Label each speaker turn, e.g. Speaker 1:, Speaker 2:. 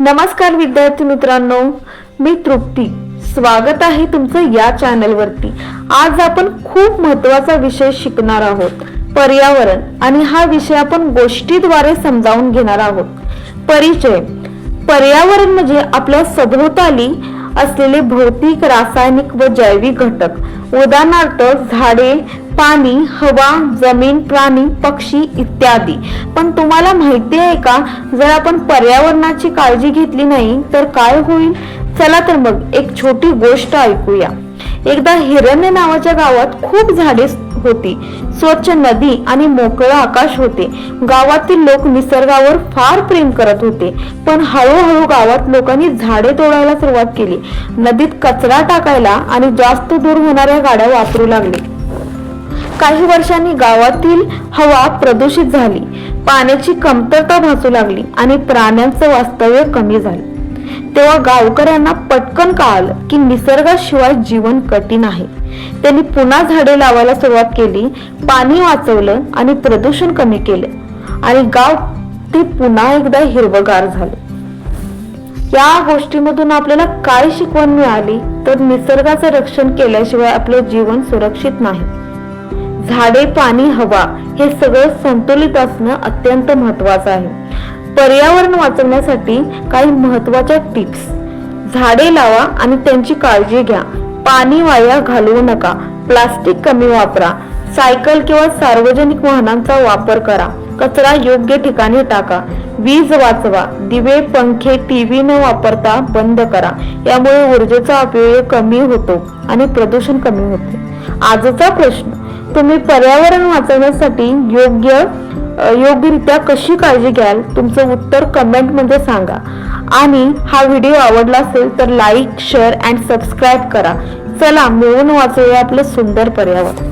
Speaker 1: नमस्कार विद्यार्थी मित्रांनो मी तृप्ती. स्वागत आहे तुमचं या चॅनलवरती. आज आपण खूप महत्त्वाचा विषय शिकणार आहोत पर्यावरण. आणि हा विषय आपण गोष्टीद्वारे समजावून घेणार आहोत. परिचय. पर्यावरण म्हणजे आपल्या सभोवताली असलेले भौतिक रासायनिक व जैविक घटक. उदाहरणार्थ झाडे पाणी हवा जमीन प्राणी पक्षी इत्यादी. पण तुम्हाला माहिती आहे का जर आपण पर्यावरणाची काळजी घेतली नाही तर काय होईल? चला तर मग एक छोटी गोष्ट ऐकूया. एकदा हिरण्य नावाच्या गावात खूप झाडे होती. स्वच्छ नदी आणि मोकळं आकाश होते. गावातील लोक निसर्गावर फार प्रेम करत होते. पण हळूहळू गावात लोकांनी झाडे तोडायला सुरुवात केली. नदीत कचरा टाकायला आणि जास्त दूर होणाऱ्या गाड्या वापरू लागले. काही वर्षांनी गावातील हवा प्रदूषित झाली. पाण्याची कमतरता भासू लागली आणि प्राण्यांचं वास्तव्य कमी झालं. तेव्हा गावकऱ्यांना पटकन कळालं की निसर्गाशिवाय जीवन कठीण आहे. त्यांनी पुन्हा झाडे लावायला सुरुवात केली पाणी वाचवलं आणि प्रदूषण कमी केलं आणि गाव ते पुन्हा एकदा हिरवगार झालं. या गोष्टीमधून आपल्याला काय शिकवण मिळाली? तर निसर्गाचं रक्षण केल्याशिवाय आपलं जीवन सुरक्षित नाही. झाडे पाणी हवा हे सगळं संतुलित असणं अत्यंत महत्वाचं आहे. पर्यावरण वाचवण्यासाठी काही महत्त्वाच्या टिप्स. झाडे लावा आणि त्यांची काळजी घ्या. पाणी वाया घालवू नका. प्लास्टिक कमी वापरा. सायकल किंवा सार्वजनिक वाहनांचा वापर करा. कचरा योग्य ठिकाणी टाका. वीज वाचवा. दिवे पंखे टीव्ही न वापरता बंद करा. यामुळे ऊर्जेचा अपव्यय कमी होतो आणि प्रदूषण कमी होते. आजचा प्रश्न तुम्ही पर्यावरण वाचवण्यासाठी योग्य योग्यरित्या कशी काळजी घ्याल? तुमचं उत्तर कमेंटमध्ये सांगा. आणि हा व्हिडिओ आवडला असेल तर लाईक शेअर अँड सबस्क्राईब करा. चला मिळून वाचूया आपलं सुंदर पर्यावरण.